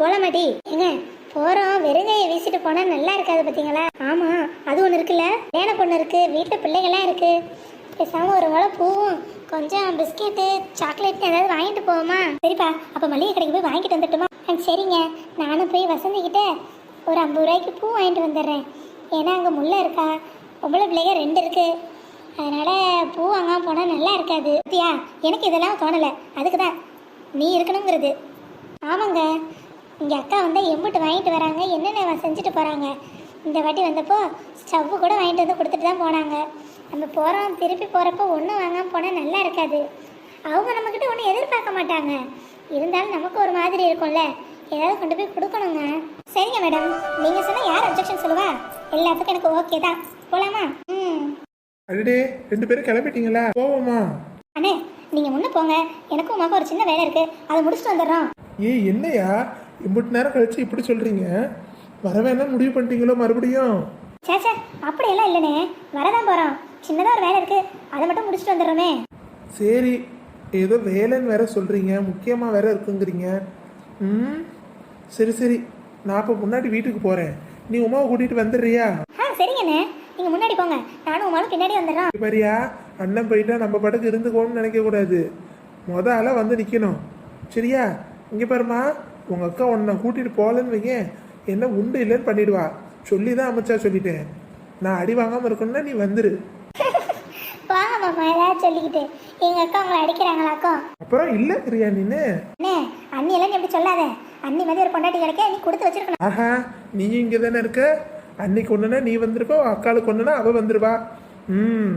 போல மாட்டி ஏங்க போறோம். வெறுங்கையை வீசிட்டு போனா நல்லா இருக்காது பாத்தீங்களா? ஆமா அது ஒண்ணு இருக்குல்ல. வேலை பொண்ணு இருக்கு. வீட்டுல பிள்ளைகள்லாம் இருக்கு. பேசாம ஒரு முளை பூவும் கொஞ்சம் பிஸ்கெட்டு சாக்லேட் ஏதாவது வாங்கிட்டு போவோமா? சரிப்பா அப்ப மளிகை கடைக்கு போய் வாங்கிட்டு வந்துட்டுமா? சரிங்க. நானும் போய் வசந்திக்கிட்ட ஒரு ஐம்பது ரூபாய்க்கு பூ வாங்கிட்டு வந்துடுறேன். ஏன்னா அங்கே முல்லை இருக்கா? பொம்பளை பிள்ளைங்க ரெண்டு இருக்குது அதனால் பூ வாங்காமல் போனால் நல்லா இருக்காது. பத்தியா? எனக்கு இதெல்லாம் தோணலை. அதுக்கு தான் நீ இருக்கணுங்கிறது. ஆமாங்க. இங்கே அக்கா வந்தால் எம்புட்டு வாங்கிட்டு வராங்க. என்னென்ன செஞ்சுட்டு போகிறாங்க இந்த வாட்டி வந்தப்போ ஸ்டவ்வு கூட வாங்கிட்டு வந்து கொடுத்துட்டு தான் போனாங்க. நம்ம போகிறோம் திருப்பி போகிறப்போ ஒன்றும் வாங்காமல் போனால் நல்லா இருக்காது. அவங்க நம்மக்கிட்ட ஒன்றும் எதிர்பார்க்க மாட்டாங்க. இருந்தாலும் நமக்கு ஒரு மாதிரி இருக்கும்ல. ஏதாவது கொண்டு போய் கொடுக்கணுங்க. சரிங்க மேடம் நீங்கள் சொன்னால் யார் அப்ஜெக்ஷன் சொல்லுவா? எல்லாத்துக்கும் எனக்கு ஓகே தான். போகலாமா ம். அடடே ரெண்டு பேரும் கிளம்பிட்டீங்களா? போவோமா? அண்ணே நீங்கள் முன்னே போங்க. எனக்கும் உமாக்கும் ஒரு சின்ன வேலை இருக்குது அதை முடிச்சுட்டு வந்துடுறோம். ஏய் என்னையா? இம்புட்டு நேரம் கழிச்சு இப்படி சொல்றீங்க. வர வேணாம் முடிவு பண்ணிட்டீங்களோ மறுபடியும்? சேச்சே அப்படியெல்லாம் இல்லைண்ணே. வரதான் போகிறோம் சின்னதாக ஒரு வேலை இருக்குது அதை மட்டும் முடிச்சுட்டு வந்துடுறோமே. சரி ஏதோ வேலைன்னு வேற சொல்றீங்க. முக்கியமா வேற இருக்குங்கிறீங்க. ம்? சரி சரி. நான் அப்போ முன்னாடி வீட்டுக்கு போறேன். நீ உமாவை கூட்டிட்டு வந்துடுறியா? ஆ சரிங்கண்ணே. நீங்கள் முன்னாடி போங்க. நானும் உமாலும் பின்னாடி வந்துடுறோம். பாரியா அண்ணன் போயிட்டா நம்ம படக்கு இருந்துக்கோன்னு நினைக்க கூடாது மொத ஆளா வந்து நிக்கணும். சரியா? இங்க பாருமா உங்க அக்கா உன்னை கூட்டிட்டு போகலன்னு வைங்க என்ன உண்டு இல்லைன்னு பண்ணிடுவா. சொல்லி தான் அமைச்சா சொல்லிட்டேன். நான் அடி வாங்காம இருக்கணும்னா நீ வந்துரு. வாங்க மாமா ஏதாவது சொல்லிக்கிட்டு. எங்கள் அக்கா உங்களை அடிக்கிறாங்களாக்கோ அப்புறம் இல்ல கிரியா நீனு அண்ணே அண்ணி எல்லாம் நீ அப்படி சொல்லாத. அண்ணி மாதிரி ஒரு பொண்டாட்டி கிடைக்க நீ கொடுத்து வச்சிருக்கணும். ஆஹா நீயும் இங்கே தானே இருக்க? அன்னைக்கு ஒன்றுனா நீ வந்திருப்ப அக்காளுக்கு ஒன்றுனா அவ வந்துருவா. ம்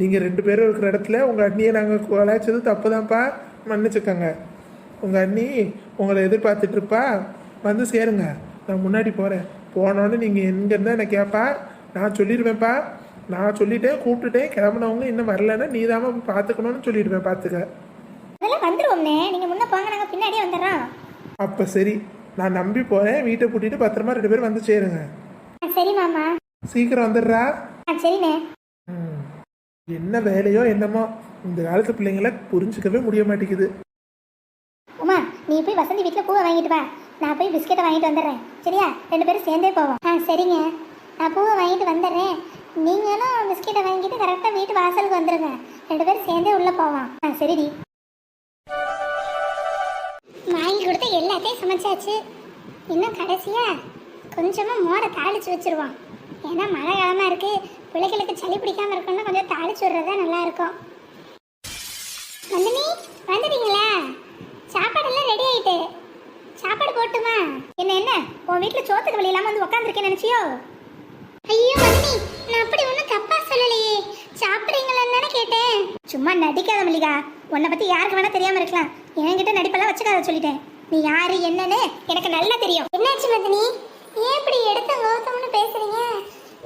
நீங்கள் ரெண்டு பேரும் இருக்கிற இடத்துல உங்கள் அண்ணியை நாங்கள் கொலாய்ச்சது தப்பு தான்ப்பா மன்னிச்சுக்கோங்க. உங்கள் அண்ணி உங்களை எதிர்பார்த்துட்டு இருப்பா. வந்து சேருங்க. நான் முன்னாடி போகிறேன் போனோன்னு நீங்கள் எங்கே இருந்தால் என்ன கேட்பா நான் சொல்லிடுவேன்ப்பா நான் சொல்லிட்டேன் கூப்பிட்டுட்டேன். கிளம்புனவங்க இன்னும் வரலன்னா நீ தான் பார்த்துக்கணும்னு சொல்லிடுவேன் பார்த்துக்க அதெல்லாம் வந்துருவோம்ண்ணே நீங்கள் முன்னே போங்க நாங்கள் பின்னாடியே வந்துடுறோம் அப்போ சரி. நான் நம்பி போகிறேன் வீட்டை பூட்டிட்டு பத்திரமா ரெண்டு பேரும் வந்து சேருங்க. சரி மாமா. சீக்கிரம் வந்துடுறா. சரிண்ணே. என்ன வேலையோ என்னமோ. இந்த காலத்து பிள்ளைங்கள புரிஞ்சுக்கவே முடிய மாட்டேங்குது. உமா நீ போய் வசந்தி வீட்டில் பூவை வாங்கிட்டு வா. நான் போய் பிஸ்கெட்டை வாங்கிட்டு வந்துடுறேன். சரியா? ரெண்டு பேரும் சேர்ந்தே போவோம். ஆ சரிங்க. நான் பூவை வாங்கிட்டு வந்துடுறேன். நீங்களும் பிஸ்கெட்டை வாங்கிட்டு கரெக்டாக வீட்டு வாசலுக்கு வந்துடுங்க ரெண்டு பேரும் சேர்ந்தே உள்ளே போவோம். ஆ சரிடி. வாங்கி கொடுத்து எல்லாத்தையும் சமைச்சாச்சு. இன்னும் கடைசியா கொஞ்சமாக மோரை தாளிச்சு வச்சுருவோம். ஏன்னா மழை காலமாக இருக்குது பிள்ளைகளுக்கு சளி பிடிக்காம இருக்கணும்னா கொஞ்சம் தாளிச்சு விடுறதா தான் நல்லாயிருக்கும் சாப்பாடெல்லாம் சாப்பாடு போட்டுமா? என்ன என்ன? உன் வீட்டில் சோத்துக்கு வழி இல்லாமல் வந்து உட்காந்துருக்கேன் நினச்சியோ? ஐயோ மதினி நான் அப்படி ஒன்றும் தப்பா சொல்லலையே. சாப்பிட்றீங்களான்னு தானே கேட்டேன். சும்மா நடிக்காத மல்லிகா. உன்னை பற்றி யாருக்கு வேணா தெரியாமல் இருக்கலாம். என்கிட்ட நடிப்பெல்லாம் வச்சுக்காத சொல்லிட்டேன். நீ யாரு என்னன்னு எனக்கு நல்லா தெரியும். என்னாச்சு மதினி ஏன் இப்படி எடுத்த கௌதம்னு பேசுறீங்க?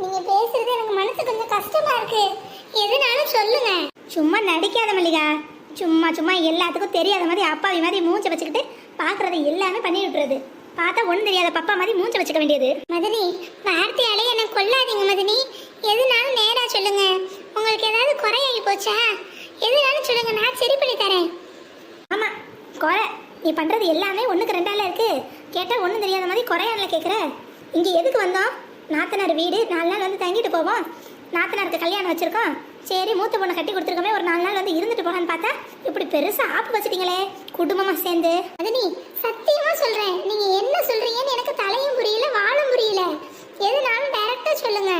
நீங்க பேசுறது எனக்கு மனசு கொஞ்சம் கஷ்டமா இருக்கு. எதுனாலும் சொல்லுங்க. சும்மா நடிக்காத மல்லிகா. சும்மா சும்மா எல்லாத்துக்கும் தெரியாத மாதிரி அப்பாவி மாதிரி மூஞ்ச வச்சுக்கிட்டு பாக்குறது எல்லாமே பண்ணி விட்டுறது. பார்த்தா ஒன்றும் தெரியாத பப்பா மாதிரி மூஞ்ச வச்சுக்க வேண்டியது. மதனி வார்த்தையாலே என்ன கொல்லாதீங்க மதனி. எதுனாலும் நேரா சொல்லுங்க. உங்களுக்கு ஏதாவது குறையாகி போச்சா? எதுனாலும் சொல்லுங்க நான் சரி பண்ணி தரேன். ஆமா குறை. நீ பண்றது எல்லாமே ஒண்ணுக்கு ரெண்டால இருக்கு. கேட்டா ஒண்ணும் தெரியாத மாதிரி குறையால கேக்குற. இங்க எதுக்கு வந்தோம்? நாத்தனார் வீடு நாலு நாள் வந்து தங்கிட்டு போவோம். நாத்தனாருக்கு கல்யாணம் வச்சிருக்கோம். சரி மூத்த பொண்ணை கட்டி கொடுத்துருக்கோமே ஒரு நாலு நாள் வந்து இருந்துட்டு போகலான்னு பார்த்தா இப்படி பெருசா ஆப்பு வச்சிட்டீங்களே குடும்பமா சேர்ந்து. அது நீ சத்தியமா சொல்றேன். நீங்க என்ன சொல்றீங்கன்னு எனக்கு தலையும் புரியல வாழும் புரியல. எதுனாலும் டைரக்டா சொல்லுங்க.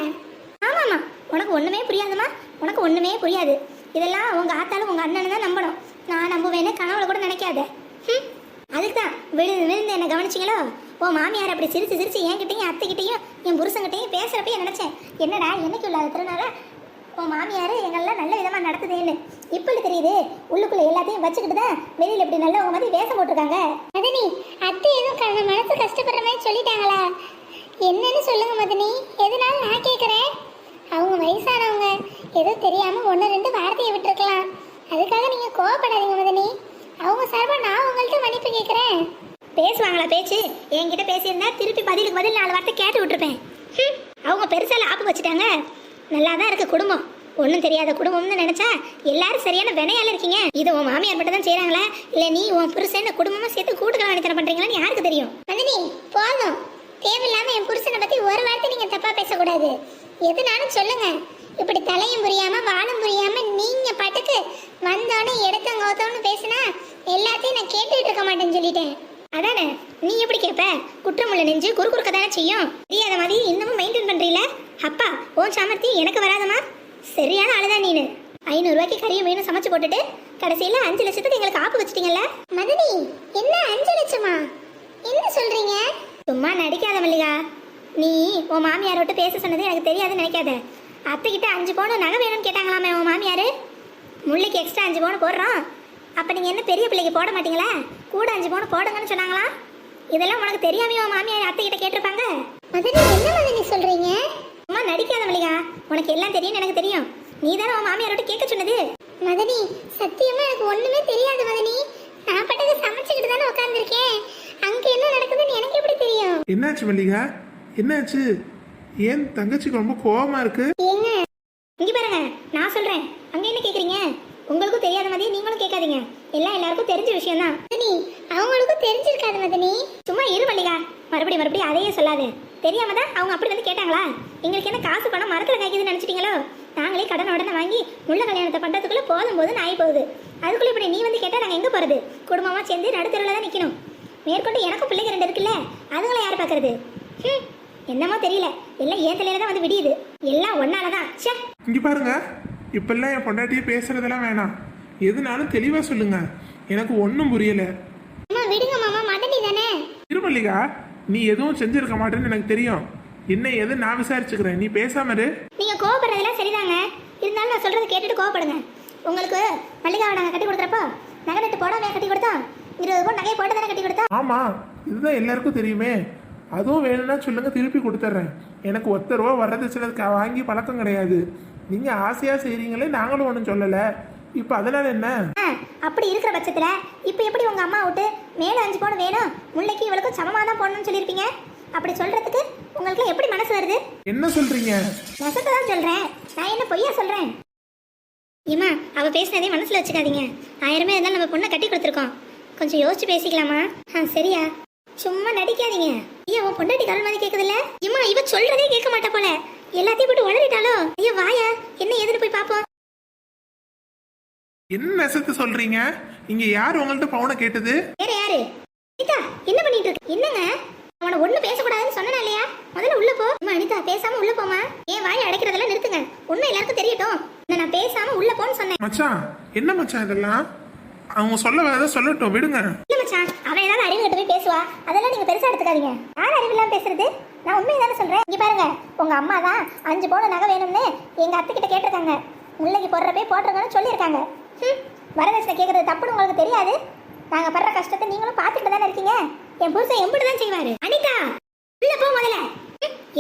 ஆமாம்மா உனக்கு ஒண்ணுமே புரியாதும்மா. உனக்கு ஒண்ணுமே புரியாது. இதெல்லாம் உங்க ஆத்தாலும் உங்க அண்ணனை தான் நம்பணும். நான் நம்புவேன்னு கனவுல கூட நினைக்காத. ஹம். அதுக்கு தான் விழுந்து விழுந்து என்ன கவனிச்சிங்களோ? ஓ மாமியார் அப்படி சிரிச்சு சிரிச்சு என்கிட்டயும் அத்தைகிட்டையும் என் புருஷங்கிட்டையும் பேசுறப்பயே நினைச்சேன். என்னடா என்னைக்கு இல்லாத திருநாள? உன் மாமியார் எங்கெல்லாம் நல்ல விதமா நடத்துதேன்னு இப்படி தெரியுது. உள்ளுக்குள்ள எல்லாத்தையும் வச்சுக்கிட்டு தான் வெளியில இப்படி நல்ல உங்க மாதிரி வேஷம் போட்டிருக்காங்க. மதனி அத்தை எதுவும் மனசு கஷ்டப்படுற மாதிரி சொல்லிட்டாங்களா? என்னன்னு சொல்லுங்க மதனி எதனால நான் கேட்குறேன் அவங்க வயசானவங்க ஏதோ தெரியாம ஒன்று ரெண்டு வார்த்தையை விட்டுருக்கலாம். அதுக்காக நீங்க கோவப்படாதீங்க மதனி. அவங்க சார்பா நான் உங்கள்கிட்ட மன்னிப்பு கேட்குறேன் பேசுவாங்களா பேச்சு? என்கிட்ட பேசியிருந்தா திருப்பி பதிலுக்கு பதில் நாலு வார்த்தை கேட்டு விட்டுருப்பேன். அவங்க பெருசால ஆப்பு வச்சுட்டாங்க. நல்லா தான் இருக்கு குடும்பம். ஒன்றும் தெரியாத குடும்பம்னு நினைச்சா எல்லாரும் சரியான வினையால இருக்கீங்க. இது உன் மாமியார் மட்டும் தான் செய்கிறாங்களா இல்ல நீ உன் புருஷன் குடும்பமா சேர்த்து கூட்டுக்கலாம் நினைத்தன பண்றீங்களான்னு யாருக்கு தெரியும்? நந்தினி போதும். தேவையில்லாம என் புருஷனை பத்தி ஒரு வார்த்தை நீங்க தப்பா பேசக்கூடாது. எதுனாலும் சொல்லுங்க. இப்படி தலையும் புரியாம வாழும் புரியாம நீங்க பாட்டுக்கு வந்தோடனே எடுத்தோம் கௌத்தம்னு பேசினா எல்லாத்தையும் நான் கேட்டுட்டு இருக்க மாட்டேன்னு சொல்லிட்டேன். அதானே? நீ எப்படி கேட்ப குற்றமுள்ள நெஞ்சு குறுக்குறுக்க தானே செய்யும்? தெரியாத மாதிரி இன்னமும் மெயின்டைன் பண்றீல அப்பா ஓ சாமர்த்தியம் எனக்கு வராதமா சரியான ஆளுதான் நீனு. ஐநூறு ரூபாய்க்கு கறியும் மீனும் சமைச்சு போட்டுட்டு கடைசியில அஞ்சு லட்சத்துக்கு எங்களுக்கு ஆப்பு வச்சிட்டீங்கல்ல? மதனி என்ன அஞ்சு லட்சமா? என்ன சொல்றீங்க? சும்மா நடிக்காத மல்லிகா நீ உன் மாமியார் விட்டு பேச சொன்னது எனக்கு தெரியாதுன்னு நினைக்காத. அத்தைக்கிட்ட அஞ்சு பவுன் நகை வேணும்னு கேட்டாங்களாமே உன் மாமியார். முள்ளைக்கு எக்ஸ்ட்ரா அஞ்சு பவுன் போடுறோம். அப்போ நீங்கள் என்ன பெரிய பிள்ளைக்கு போட மாட்டீங்களா? கூட அஞ்சு பவுன் போடுங்கன்னு சொன்னாங்களா? இதெல்லாம் உனக்கு தெரியாமையோ உன் மாமியார் அத்தைக்கிட்ட கேட்டிருப்பாங்க? மதனி என்ன மதனி சொல்கிறீங்க நடிக்காத மல்லிகா. உனக்கு எல்லாம் தெரியும்னு எனக்கு தெரியும். நீ தானே உன் மாமியார் விட்டு கேட்க சொன்னது? மதனி சத்தியமா எனக்கு ஒண்ணுமே தெரியாது மதனி. நான் பாட்டுக்கு சமைச்சுக்கிட்டு தானே உட்காந்துருக்கேன் அங்க என்ன நடக்குதுன்னு எனக்கு எப்படி தெரியும்? என்னாச்சு மல்லிகா? என்னாச்சு? ஏன் தங்கச்சிக்கு ரொம்ப கோவமா இருக்கு? ஏங்க. இங்க பாருங்க நான் சொல்றேன். அங்க என்ன கேக்குறீங்க? உங்களுக்கும் தெரியாத மாதிரி நீங்களும் கேட்காதீங்க. எல்லாம் எல்லாருக்கும் தெரிஞ்ச விஷயம் தான் மதனி அவங்களுக்கும் தெரிஞ்சிருக்காது மதனி. சும்மா இரு மல்லிகா. மறுபடியும் மறுபடியும் அதையே சொல்லாது. தெரியாம தான் அவங்க அப்படி வந்து கேட்டாங்களா? எங்களுக்கு என்ன காசு பணம் மரத்துல காய்க்குதுன்னு நினைச்சிட்டீங்களோ? நாங்களே கடன் உடனே வாங்கி முள்ள கல்யாணத்தை பண்றதுக்குள்ள போதும் போது ஆகி போகுது. அதுக்குள்ள இப்படி நீ வந்து கேட்டா நாங்க எங்க போறது? குடும்பமா சேர்ந்து நடுத்தருவில் தான் நிக்கணும். மேற்கொண்டு எனக்கும் பிள்ளைங்க ரெண்டு இருக்குல்ல அதுங்களை யார் பாக்குறது? ஹம், என்னமோ தெரியல. எல்லாம் ஏன் தலையில தான் வந்து விடியுது. எல்லாம் ஒன்னாலதான் ச்சே. இங்க பாருங்க. இப்பெல்லாம் என் பொண்டாட்டியே பேசுறதெல்லாம் வேணாம். எதுனாலும் தெளிவா சொல்லுங்க. எனக்கு ஒன்றும் புரியல. அம்மா விடுங்க மாமா. மதனி தானே? திருமல்லிகா நீ எதுவும் செஞ்சிருக்க மாட்டேன்னு எனக்கு தெரியும். என்ன எது நான் விசாரிச்சுக்கிறேன். நீ பேசாம இரு. நீங்க கோவப்படுறதெல்லாம் சரிதாங்க. இருந்தாலும் நான் சொல்றதை கேட்டுட்டு கோவப்படுங்க. உங்களுக்கு மல்லிகாவை நாங்க கட்டி கொடுக்குறப்போ நகை நட்டு போடாம கட்டி கொடுத்தோம் இருபது பவுன் நகையை போட்டு தானே கட்டி கொடுத்தோம் ஆமா இதுதான் எல்லாருக்கும் தெரியுமே. அதுவும் வேணும்னா சொல்லுங்க திருப்பி கொடுத்துட்றேன் எனக்கு ஒத்த ரூபா வரதட்சணை க- வாங்கி பழக்கம் கிடையாது. நீங்க ஆசையா செய்றீங்களே நாங்களும் ஒன்றும் சொல்லல. இப்போ அதனால என்ன? அப்படி இருக்கிற பட்சத்துல இப்போ எப்படி உங்க அம்மா விட்டு மேல அஞ்சு பவுன் வேணும்? முல்லைக்கு இவளுக்கும் சமமா தான் போடணும்னு சொல்லியிருப்பீங்க. அப்படி சொல்றதுக்கு உங்களுக்கு எப்படி மனசு வருது? என்ன சொல்றீங்க? நெசத்தை தான் சொல்றேன். நான் என்ன பொய்யா சொல்றேன்? ஏமா அவ பேசினதே மனசுல வச்சுக்காதீங்க. ஆயிரமே இருந்தாலும் நம்ம பொண்ணை கட்டி கொடுத்துருக்கோம். கொஞ்சம் யோசிச்சு பேசிக்கலாமா? ஆ சரியா. சும்மா நடிக்காதீங்க. ஐயா உன் பொண்டாட்டி கால் மாதிரி கேக்குதுல்ல? இம்மா இவ சொல்றதே கேட்க மாட்டா போல. எல்லாத்தையும் போட்டு உளறிட்டாலோ ஐயா வாயா என்ன ஏதுன்னு போய் பாப்போம். என்ன நெசத்து சொல்றீங்க? இங்க யார் உங்கள்ட்ட பவுனை கேட்டது? வேற யாரு? அனிதா என்ன பண்ணிட்டு இருக்க? என்னங்க? அவனை ஒண்ணு பேசக்கூடாதுன்னு சொன்னா இல்லையா? முதல்ல உள்ள போ. அம்மா அனிதா பேசாம உள்ள போமா ஏன் வாய் அடைக்கிறதெல்லாம் நிறுத்துங்க. உண்மை எல்லாருக்கும் தெரியட்டும். நான் நான் பேசாம உள்ள போன்னு சொன்னேன். மச்சான் என்ன மச்சான் இதெல்லாம்? அவங்க சொல்ல வேற சொல்லட்டும் விடுங்க. இல்ல மச்சான் அவன் ஏதாவது அறிவு கிட்ட போய் பேசுவா? அதெல்லாம் நீங்க பெருசா எடுத்துக்காதீங்க. யார் அறிவு இல்லாம பேசுறது? நான் உண்மையை தானே சொல்றேன். இங்க பாருங்க உங்க அம்மா தான் அஞ்சு பவுன் நகை வேணும்னு எங்க அத்தை கிட்ட கேட்டிருக்காங்க. முல்லைக்கு போடுறப்பே போட்டிருக்கேன்னு சொல்லியிருக்காங்க. வரதட்சணை கேட்கறது தப்புன்னு உங்களுக்கு தெரியாது. நாங்க படுற கஷ்டத்தை நீங்களும் பார்த்துட்டு தானே இருக்கீங்க. என் புருஷன் எம்பிட்டு தான் செய்வாரு. அனிதா உள்ள போ முதல்ல.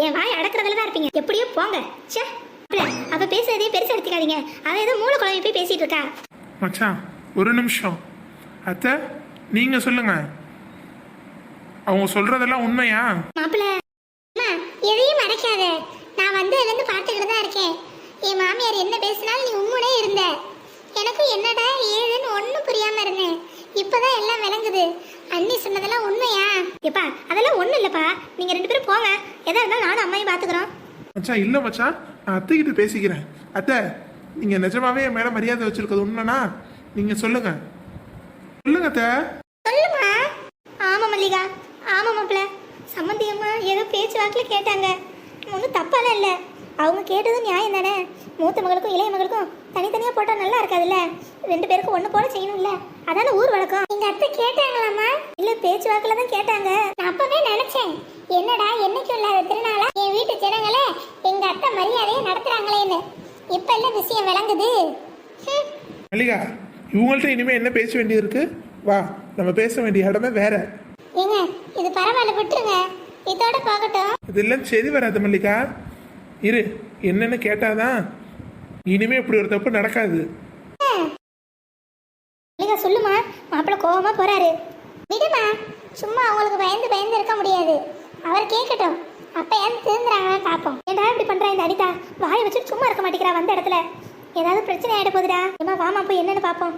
என் வாய் அடக்குறதுல தான் இருப்பீங்க. எப்படியோ போங்க. இல்ல, அவ பேசுறதே பெருசா எடுத்துக்காதீங்க. அவ ஏதோ மூளை குழம்பு போய் பேசிட்டு இருக்கா. மச்சான் ஒரு நிமிஷம். அத்தை நீங்க சொல்லுங்க. அவங்க சொல்றதெல்லாம் உண்மையா? மாப்பிள்ள எதையும் மறைக்காத. நான் வந்ததுலேருந்து பார்த்துக்கிட்டு தான் இருக்கேன். என் மாமியார் என்ன பேசினாலும் நீ உம்முனே இருந்த. எனக்கும் என்னடா ஏதுன்னு ஒன்றும் புரியாம இருந்தேன். இப்பதான் எல்லாம் விளங்குது. அண்ணி சொன்னதெல்லாம் உண்மையா? எப்பா அதெல்லாம் ஒன்றும் இல்லைப்பா. நீங்கள் ரெண்டு பேரும் போங்க. எதா இருந்தாலும் நானும் அம்மையும் பார்த்துக்குறோம் மச்சான் இல்ல மச்சான் நான் அத்தை கிட்ட பேசிக்கிறேன். அத்தை நீங்க நிஜமாவே என் மேல மரியாதை வச்சிருக்கிறது உண்மைனா? நீங்க சொல்லுங்க. சொல்லுங்க அத்தை. சொல்லுமா? ஆமா மல்லிகா. ஆமா மாப்பிள்ள. சம்மந்தி அம்மா ஏதோ பேச்சு வாக்கில் கேட்டாங்க. ஒன்றும் தப்பாலாம் இல்லை. அவங்க கேட்டதும் நியாயம் தானே. மூத்த மகளுக்கும் இளைய மகளுக்கும் தனித்தனியாக போட்டால் நல்லா இருக்காதுல்ல? ரெண்டு பேருக்கும் ஒன்று போல செய்யணும்ல. அதான ஊர் வழக்கம். எங்க அத்தை கேட்டாங்களாமா இல்ல பேச்சு வாக்கில் தான் கேட்டாங்க. நான் அப்பவே நினைச்சேன். என்னடா என்னைக்கும் இல்லாத திருநாளா? என் வீட்டு ஜனங்களே எங்க அத்தை மரியாதையை நடத்துறாங்களேன்னு. இப்ப இல்ல விஷயம் விளங்குது. மல்லிகா இவங்கள்ட்ட இனிமே என்ன பேச வேண்டியது இருக்கு வா நம்ம பேச வேண்டிய இடமே வேற. ஏங்க இது பரவாயில்ல விட்டுருங்க. இதோட பார்க்கட்டும் இதெல்லாம் சரி வராது மல்லிகா. இரு என்னன்னு கேட்டாதான் இனிமே இப்படி ஒரு தப்பு நடக்காது. இல்லைங்க சொல்லுமா. மாப்பிள்ளை கோவமா போறாரு. விடுமா. சும்மா அவங்களுக்கு பயந்து பயந்து இருக்க முடியாது. அவர் கேட்கட்டும் அப்ப ஏன் திருந்துறாங்கன்னு பார்ப்போம். ஏன்டா இப்படி பண்றா இந்த அனிதா? வாயை வச்சுட்டு சும்மா இருக்க மாட்டேங்கிறா வந்த இடத்துல. ஏதாவது பிரச்சனை ஆயிட போகுதுடா. ஏமா வாமா போய் என்னன்னு பாப்போம்